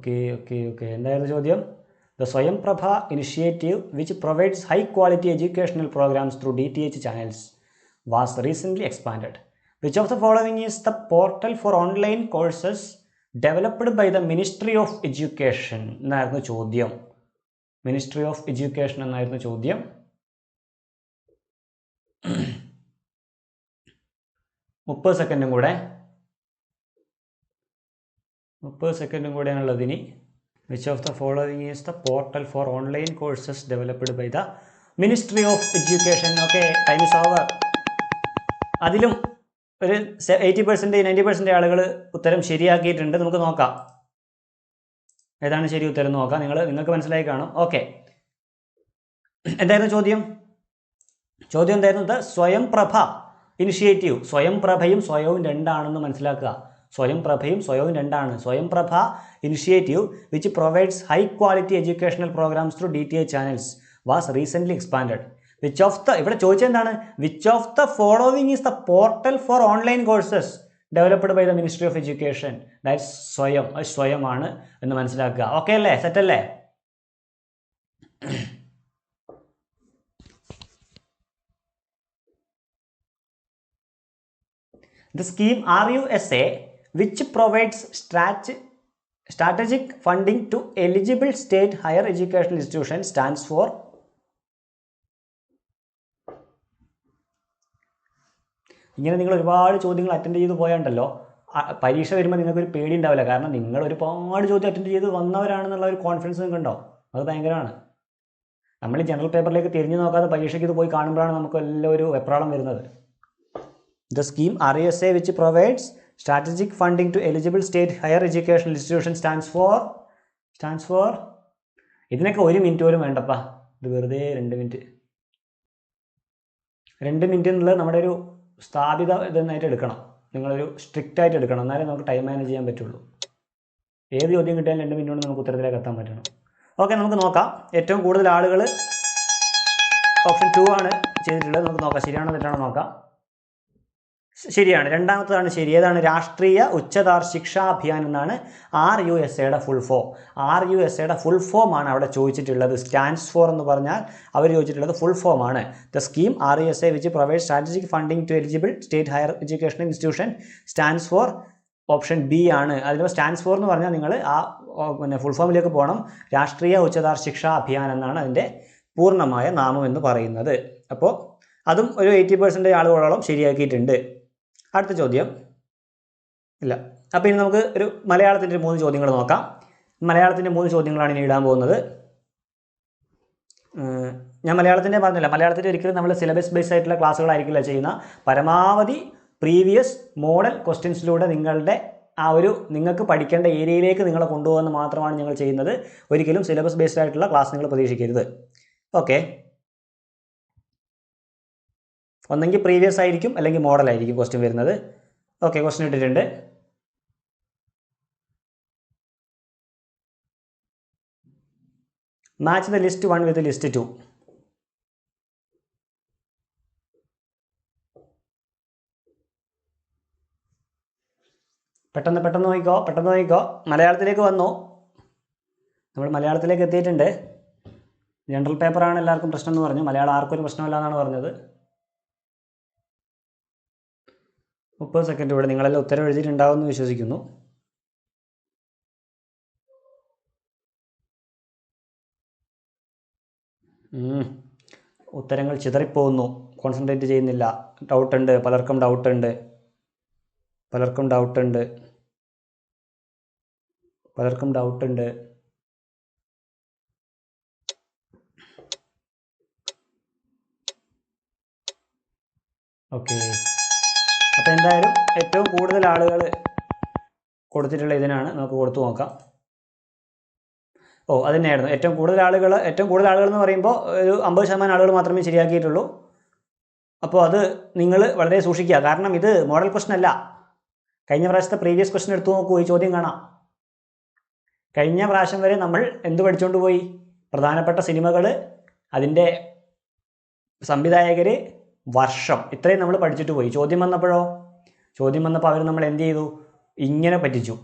Okay okay okay. എന്തായിരുന്നു ചോദ്യം? The Swayam Prabha initiative which provides high quality educational programmes through D T H channels was recently expanded. Which of the following is the portal for online courses developed by the ministry of education എന്നായിരുന്നു ചോദ്യം. Ministry of education എന്നായിരുന്നു ചോദ്യം. മുപ്പത് സെക്കൻഡും കൂടെ. മുപ്പത് സെക്കൻഡും കൂടെയാണുള്ളത് ഇനി. Which of the following is the portal for online courses developed by the ministry of education okay time is over അതിലും ഒരു എയ്റ്റി പെർസെന്റ് നയന്റി പെർസെന്റ് ആളുകൾ ഉത്തരം ശരിയാക്കിയിട്ടുണ്ട്. നമുക്ക് നോക്കാം. ഏതാണ് ശരി ഉത്തരം നോക്കാം. നിങ്ങൾ നിങ്ങൾക്ക് മനസ്സിലായി കാണും. ഓക്കെ എന്തായിരുന്നു ചോദ്യം? ചോദ്യം എന്തായിരുന്നു? ദ സ്വയംപ്രഭ ഇനിഷ്യേറ്റീവ് സ്വയംപ്രഭയും സ്വയവും രണ്ടാണെന്ന് മനസ്സിലാക്കുക. സ്വയം പ്രഭയും സ്വയവും രണ്ടാണ്. Swayam Prabha initiative which provides high quality educational programmes through D T A channels was recently expanded which of the ഇവിടെ ചോദിച്ചത് എന്താണ്? Which of the following is the portal for online courses developed by the ministry of education that Swayam സ്വയമാണ് എന്ന് മനസ്സിലാക്കുക. Okay അല്ലേ? Set അല്ലേ? The scheme R U S RUSA, which provides strat- strategic funding to eligible state higher educational institutions, stands for? ഇങ്ങനെ നിങ്ങൾ ഒരുപാട് ചോദ്യങ്ങൾ attend ചെയ്ത് പോയാണ്ടല്ലോ. പരീക്ഷ വരുമ്പോൾ നിങ്ങൾക്കൊരു പേടി ഉണ്ടാവില്ല കാരണം നിങ്ങൾ ഒരുപാട് ചോദ്യം അറ്റൻഡ് ചെയ്ത് വന്നവരാണെന്നുള്ള ഒരു കോൺഫിഡൻസ് നിങ്ങൾക്ക് ഉണ്ടാവും അത് ഭയങ്കരമാണ്. നമ്മൾ ജനറൽ പേപ്പറിലേക്ക് തിരിഞ്ഞു നോക്കാതെ പരീക്ഷയ്ക്ക് ഇത് പോയി കാണുമ്പോഴാണ് നമുക്ക് എല്ലാം ഒരു വെപ്രാളം വരുന്നത്. The scheme R S A which provides strategic funding to eligible state higher educational institution stands for stands for ഇതിനൊക്കെ ഒരു മിനിറ്റ് പോലും വേണ്ടപ്പാ. ഇത് വെറുതെ രണ്ട് മിനിറ്റ് രണ്ട് മിനിറ്റ് എന്നുള്ളത് നമ്മുടെ ഒരു സ്ഥാപിത ഇതെന്നായിട്ട് എടുക്കണം. നിങ്ങളൊരു സ്ട്രിക്റ്റ് ആയിട്ട് എടുക്കണം. എന്നാലേ നമുക്ക് ടൈം മാനേജ് ചെയ്യാൻ പറ്റുള്ളൂ. ഏത് ചോദ്യം കിട്ടിയാലും രണ്ട് മിനിറ്റ് കൊണ്ട് നമുക്ക് ഉത്തരത്തിലേക്ക് എത്താൻ പറ്റണം. ഓക്കെ നമുക്ക് നോക്കാം. ഏറ്റവും കൂടുതൽ ആളുകൾ ഓപ്ഷൻ ടു ആണ് ചെയ്തിട്ടുള്ളത്. നമുക്ക് നോക്കാം. ശരിയാണോ തെറ്റാണോ നോക്കാം. ശരിയാണ്. രണ്ടാമത്തതാണ് ശരി. ഏതാണ്? രാഷ്ട്രീയ ഉച്ചതാർ ശിക്ഷാ അഭിയാൻ എന്നാണ് ആർ യു എസ് എയുടെ full form R U S എയുടെ ഫുൾ ഫോം ആണ് അവിടെ ചോദിച്ചിട്ടുള്ളത്. സ്റ്റാൻഡ്സ് ഫോർ എന്ന് പറഞ്ഞാൽ അവർ ചോദിച്ചിട്ടുള്ളത് ഫുൾ ഫോം ആണ്. The scheme R U S A which provide strategic funding to eligible state higher education institution stands for option B ആണ്. അതിൽ സ്റ്റാൻഡ്സ് ഫോർ എന്ന് പറഞ്ഞാൽ നിങ്ങൾ ആ പിന്നെ ഫുൾ ഫോമിലേക്ക് പോകണം രാഷ്ട്രീയ ഉച്ചതാർ ശിക്ഷാ അഭിയാൻ എന്നാണ് അതിന്റെ പൂർണമായ നാമം എന്ന് പറയുന്നത്. അപ്പോൾ അതും ഒരു എയ്റ്റി പെർസെന്റേജ് ആളുകളോളം ശരിയാക്കിയിട്ടുണ്ട്. അടുത്ത ചോദ്യം. ഇല്ല. അപ്പോൾ ഇനി നമുക്ക് ഒരു മലയാളത്തിന്റെ മൂന്ന് ചോദ്യങ്ങൾ നോക്കാം. മലയാളത്തിന്റെ മൂന്ന് ചോദ്യങ്ങളാണ് ഇനി ഇടാൻ പോകുന്നത്. ഞാൻ മലയാളത്തിന്റെ പറഞ്ഞില്ല. മലയാളത്തിന്റെ ഒരിക്കലും നമ്മൾ സിലബസ് ബേസ് ആയിട്ടുള്ള ക്ലാസ്സുകളായിരിക്കില്ല ചെയ്യുന്ന പരമാവധി പ്രീവിയസ് മോഡൽ ക്വസ്റ്റ്യൻസിലൂടെ നിങ്ങളുടെ ആ ഒരു നിങ്ങൾക്ക് പഠിക്കേണ്ട ഏരിയയിലേക്ക് നിങ്ങളെ കൊണ്ടുപോകുന്നത് മാത്രമാണ് ഞങ്ങൾ ചെയ്യുന്നത്. ഒരിക്കലും സിലബസ് ബേസ്ഡ് ആയിട്ടുള്ള ക്ലാസ് നിങ്ങൾ പ്രതീക്ഷിക്കരുത്. ഓക്കെ ഒന്നെങ്കിൽ പ്രീവിയസ് ആയിരിക്കും അല്ലെങ്കിൽ മോഡൽ ആയിരിക്കും ക്വസ്റ്റ്യൻ വരുന്നത്. ഓക്കെ ക്വസ്റ്റ്യൻ ഇട്ടിട്ടുണ്ട്. Match the list one with list two പെട്ടെന്ന് പെട്ടെന്ന് നോക്കിക്കോ പെട്ടെന്ന് നോക്കിക്കോ. മലയാളത്തിലേക്ക് വന്നു. നമ്മൾ മലയാളത്തിലേക്ക് എത്തിയിട്ടുണ്ട്. ജനറൽ പേപ്പറാണ് എല്ലാവർക്കും പ്രശ്നം എന്ന് പറഞ്ഞു. മലയാളം ആർക്കും ഒരു പ്രശ്നമില്ല എന്നാണ് പറഞ്ഞത്. മുപ്പത് സെക്കൻഡ് ഇവിടെ നിങ്ങളെല്ലാം ഉത്തരം എഴുതിയിട്ടുണ്ടാവുമെന്ന് വിശ്വസിക്കുന്നു. ഉത്തരങ്ങൾ ചിതറിപ്പോകുന്നു. കോൺസെൻട്രേറ്റ് ചെയ്യുന്നില്ല. ഡൗട്ടുണ്ട് പലർക്കും ഡൗട്ടുണ്ട് പലർക്കും ഡൗട്ടുണ്ട് പലർക്കും ഡൗട്ടുണ്ട് ഓക്കെ അപ്പോൾ എന്തായാലും ഏറ്റവും കൂടുതൽ ആളുകൾ കൊടുത്തിട്ടുള്ള ഇതിനാണ് നമുക്ക് കൊടുത്തു നോക്കാം. ഓ അത് തന്നെയായിരുന്നു ഏറ്റവും കൂടുതൽ ആളുകൾ ഏറ്റവും കൂടുതൽ ആളുകൾ എന്ന് പറയുമ്പോൾ ഒരു അമ്പത് ശതമാനം ആളുകൾ മാത്രമേ ശരിയാക്കിയിട്ടുള്ളൂ. അപ്പോൾ അത് നിങ്ങൾ വളരെ സൂക്ഷിക്കുക. കാരണം ഇത് മോഡൽ ക്വസ്റ്റൻ അല്ല. കഴിഞ്ഞ പ്രാവശ്യത്തെ പ്രീവിയസ് ക്വസ്റ്റൻ എടുത്തു നോക്കൂ ഈ ചോദ്യം കാണാം. കഴിഞ്ഞ പ്രാവശ്യം വരെ നമ്മൾ എന്ത് പഠിച്ചുകൊണ്ട് പോയി? പ്രധാനപ്പെട്ട സിനിമകൾ അതിന്റെ സംവിധായകർ വർഷം. ഇത്രയും നമ്മൾ പഠിച്ചിട്ട് പോയി. ചോദ്യം വന്നപ്പോഴോ? ചോദ്യം വന്നപ്പോൾ അവർ നമ്മൾ എന്ത് ചെയ്തു? ഇങ്ങനെ പറ്റിച്ചു.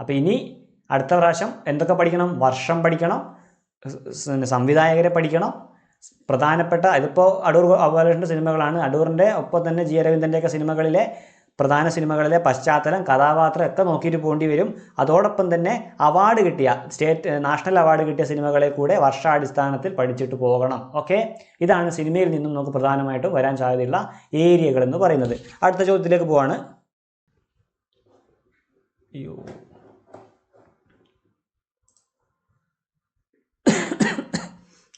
അപ്പോൾ ഇനി അടുത്ത പ്രാവശ്യം എന്തൊക്കെ പഠിക്കണം? വർഷം പഠിക്കണം. സംവിധായകരെ പഠിക്കണം. പ്രധാനപ്പെട്ട ഇതിപ്പോൾ അടൂർ ഗോപാലകൃഷ്ണന്റെ സിനിമകളാണ്. അടൂറിന്റെ ഒപ്പം തന്നെ ജി അരവിന്ദന്റെയൊക്കെ സിനിമകളിലെ പ്രധാന സിനിമകളിലെ പശ്ചാത്തലം കഥാപാത്രം ഒക്കെ നോക്കിയിട്ട് പോകേണ്ടി വരും. അതോടൊപ്പം തന്നെ അവാർഡ് കിട്ടിയ സ്റ്റേറ്റ് നാഷണൽ അവാർഡ് കിട്ടിയ സിനിമകളെ കൂടെ വർഷാടിസ്ഥാനത്തിൽ പഠിച്ചിട്ട് പോകണം. ഓക്കെ ഇതാണ് സിനിമയിൽ നിന്നും നമുക്ക് പ്രധാനമായിട്ടും വരാൻ സാധ്യതയുള്ള ഏരിയകൾ എന്ന് പറയുന്നത്. അടുത്ത ചോദ്യത്തിലേക്ക് പോവാണ്. അയ്യോ.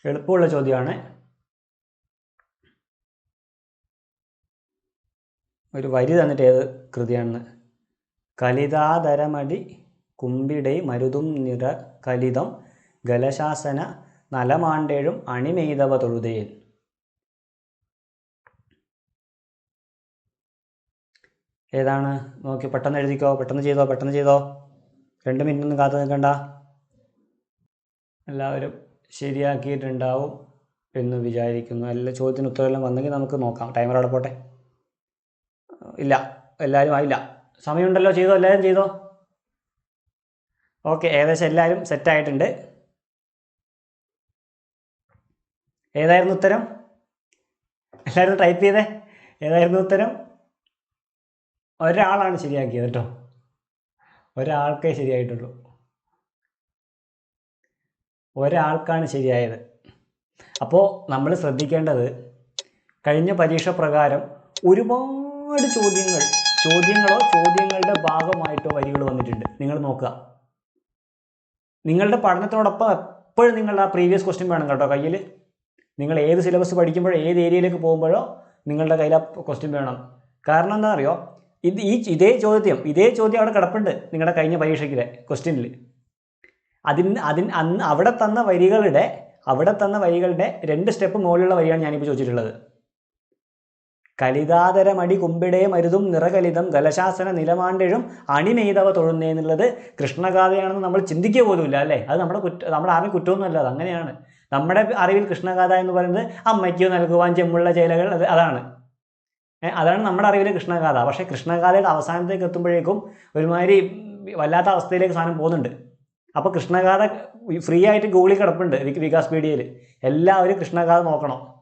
എളുപ്പമുള്ള ചോദ്യമാണ്. ഒരു വരി തന്നിട്ട് ഏത് കൃതിയാണെന്ന്? കലിതാതരമടി കുമ്പിടൈ മരുതും നിറ കലിതം ഗലശാസന നലമാണ്ടേഴും അണിമെയ്തവ തൊഴുതേൻ ഏതാണ്? നോക്കി പെട്ടെന്ന് എഴുതിക്കോ പെട്ടെന്ന് ചെയ്തോ പെട്ടെന്ന് ചെയ്തോ. രണ്ട് മിനിറ്റ് ഒന്നും കാത്തു നിൽക്കണ്ട. എല്ലാവരും ശരിയാക്കിയിട്ടുണ്ടാവും എന്ന് വിചാരിക്കുന്നു. എല്ലാ ചോദ്യത്തിന് ഉത്തരമെല്ലാം വന്നെങ്കിൽ നമുക്ക് നോക്കാം. ടൈമർ അവിടെ പോട്ടെ. ഇല്ല. എല്ലാവരും ആയില്ല. സമയമുണ്ടല്ലോ. ചെയ്തോ? എല്ലാവരും ചെയ്തോ? ഓക്കെ. ഏകദേശം എല്ലാവരും സെറ്റായിട്ടുണ്ട് ഏതായിരുന്നു ഉത്തരം? എല്ലാവരും ടൈപ്പ് ചെയ്തേ. ഏതായിരുന്നു ഉത്തരം? ഒരാളാണ് ശരിയാക്കിയത് കേട്ടോ. ഒരാൾക്കേ ശരിയായിട്ടുള്ളൂ. ഒരാൾക്കാണ് ശരിയായത്. അപ്പോൾ നമ്മൾ ശ്രദ്ധിക്കേണ്ടത് കഴിഞ്ഞ പരീക്ഷ പ്രകാരം ഒരുപാട് ചോദ്യങ്ങൾ ചോദ്യങ്ങളോ ചോദ്യങ്ങളുടെ ഭാഗമായിട്ടോ വരികൾ വന്നിട്ടുണ്ട്. നിങ്ങൾ നോക്കുക. നിങ്ങളുടെ പഠനത്തോടൊപ്പം എപ്പോഴും നിങ്ങൾ ആ പ്രീവിയസ് ക്വസ്റ്റ്യൻ വേണം കേട്ടോ കയ്യിൽ നിങ്ങൾ ഏത് സിലബസ് പഠിക്കുമ്പോഴോ ഏത് ഏരിയയിലേക്ക് പോകുമ്പോഴോ നിങ്ങളുടെ കയ്യിൽ ആ ക്വസ്റ്റ്യൻ വേണം. കാരണം എന്താ അറിയോ ഇത് ഈ ഇതേ ചോദ്യം ഇതേ ചോദ്യം അവിടെ കിടപ്പുണ്ട് നിങ്ങളുടെ കഴിഞ്ഞ പരീക്ഷയ്ക്ക് ക്വസ്റ്റ്യനിൽ അതിന് അതിന് അന്ന് അവിടെ തന്ന വരികളുടെ അവിടെ തന്ന വരികളുടെ രണ്ട് സ്റ്റെപ്പ് മുകളിലുള്ള വരിയാണ് ഞാനിപ്പോൾ ചോദിച്ചിട്ടുള്ളത്. കലിതാതരമടി കുമ്പിടേ മരുതും നിറകലിതം ഗലശാസന നിലമാണ്ടഴും അണിനെയ്തവ തൊഴുന്നേ എന്നുള്ളത് കൃഷ്ണഗാഥയാണെന്ന് നമ്മൾ ചിന്തിക്കുക പോലുമില്ല അല്ലേ? അത് നമ്മുടെ കുറ്റ നമ്മുടെ ആരും കുറ്റമൊന്നുമല്ല അത് അങ്ങനെയാണ്. നമ്മുടെ അറിവിൽ കൃഷ്ണഗാഥ എന്ന് പറയുന്നത് അമ്മയ്ക്കോ നൽകുവാൻ ചെമ്മുള്ള ചേലകൾ അതാണ്. അതാണ് നമ്മുടെ അറിവിലെ കൃഷ്ണഗാഥ. പക്ഷേ കൃഷ്ണഗാഥയുടെ അവസാനത്തേക്ക് എത്തുമ്പോഴേക്കും ഒരുമാതിരി വല്ലാത്ത അവസ്ഥയിലേക്ക് സാധനം പോകുന്നുണ്ട്. അപ്പോൾ കൃഷ്ണഗാഥ ഫ്രീ ആയിട്ട് ഗൂഗിളിൽ കിടപ്പുണ്ട് വിക- വികാസ് പീഡിയയിൽ. എല്ലാവരും കൃഷ്ണഗാഥ നോക്കണം.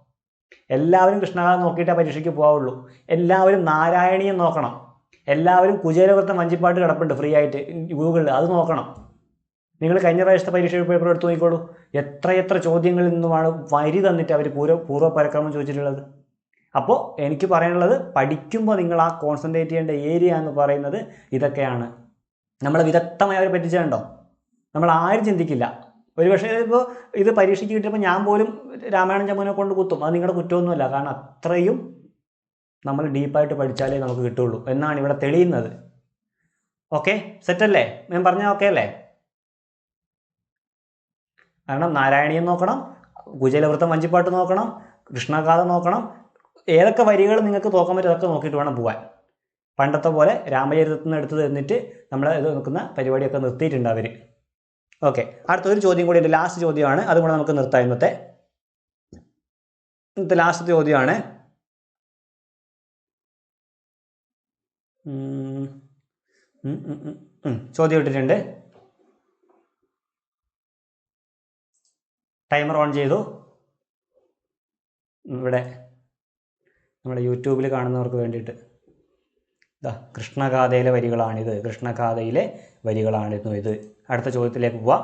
എല്ലാവരും കൃഷ്ണകാലം നോക്കിയിട്ടേ പരീക്ഷയ്ക്ക് പോകാവുള്ളൂ എല്ലാവരും നാരായണീയം നോക്കണം. എല്ലാവരും കുചേലവൃത്തം വഞ്ചിപ്പാട്ട് കിടപ്പുണ്ട് ഫ്രീ ആയിട്ട് ഗൂഗിളിൽ അത് നോക്കണം. നിങ്ങൾ കഴിഞ്ഞ പ്രാവശ്യത്തെ പരീക്ഷ പേപ്പർ എടുത്ത് നോക്കിക്കോളൂ. എത്രയെത്ര ചോദ്യങ്ങളിൽ നിന്നുമാണ് വരി തന്നിട്ട് അവർ പൂർവ പൂർവ പരക്രമം ചോദിച്ചിട്ടുള്ളത്. അപ്പോൾ എനിക്ക് പറയാനുള്ളത് പഠിക്കുമ്പോൾ നിങ്ങൾ ആ കോൺസെൻട്രേറ്റ് ചെയ്യേണ്ട ഏരിയ എന്ന് പറയുന്നത് ഇതൊക്കെയാണ്. നമ്മളെ വിദഗ്ധമായി അവർ പറ്റിച്ചുണ്ടോ നമ്മൾ ആരും ചിന്തിക്കില്ല. ഒരു പക്ഷേ ഇപ്പോൾ ഇത് പരീക്ഷയ്ക്ക് കിട്ടിയപ്പോൾ ഞാൻ പോലും രാമായണം ചമ്മനെ കൊണ്ട് കുത്തും. അത് നിങ്ങളുടെ കുറ്റമൊന്നുമല്ല. കാരണം അത്രയും നമ്മൾ ഡീപ്പായിട്ട് പഠിച്ചാലേ നമുക്ക് കിട്ടുള്ളൂ. എന്നാണ് ഇവിടെ തെളിയുന്നത്. ഓക്കെ? സെറ്റല്ലേ? ഞാൻ പറഞ്ഞ ഓക്കെ അല്ലേ? കാരണം നാരായണീയം നോക്കണം കുജലവൃത്തം വഞ്ചിപ്പാട്ട് നോക്കണം കൃഷ്ണഗാഥ നോക്കണം. ഏതൊക്കെ വരികൾ നിങ്ങൾക്ക് നോക്കാൻ പറ്റും അതൊക്കെ നോക്കിയിട്ട് വേണം പോകാൻ പണ്ടത്തെ പോലെ രാമചരിതത്തിൽ നിന്ന് എടുത്ത് തന്നിട്ട് നമ്മൾ ഇത് നിൽക്കുന്ന പരിപാടിയൊക്കെ നിർത്തിയിട്ടുണ്ട് അവർ ഓക്കെ അടുത്തൊരു ചോദ്യം കൂടി ഉണ്ട്. ലാസ്റ്റ് ചോദ്യമാണ്. അതുകൊണ്ട് നമുക്ക് നിർത്താം ഇന്നത്തെ. ഇന്നത്തെ ലാസ്റ്റ് ചോദ്യമാണ്. ചോദ്യം ഇട്ടിട്ടുണ്ട്. ടൈമർ ഓൺ ചെയ്തു. ഇവിടെ നമ്മുടെ യൂട്യൂബിൽ കാണുന്നവർക്ക് വേണ്ടിയിട്ട്. ഇതാ കൃഷ്ണഗാഥയിലെ വരികളാണിത്. കൃഷ്ണഗാഥയിലെ വരികളാണിരുന്നു ഇത് അടുത്ത ചോദ്യത്തിലേക്ക് പോവാം.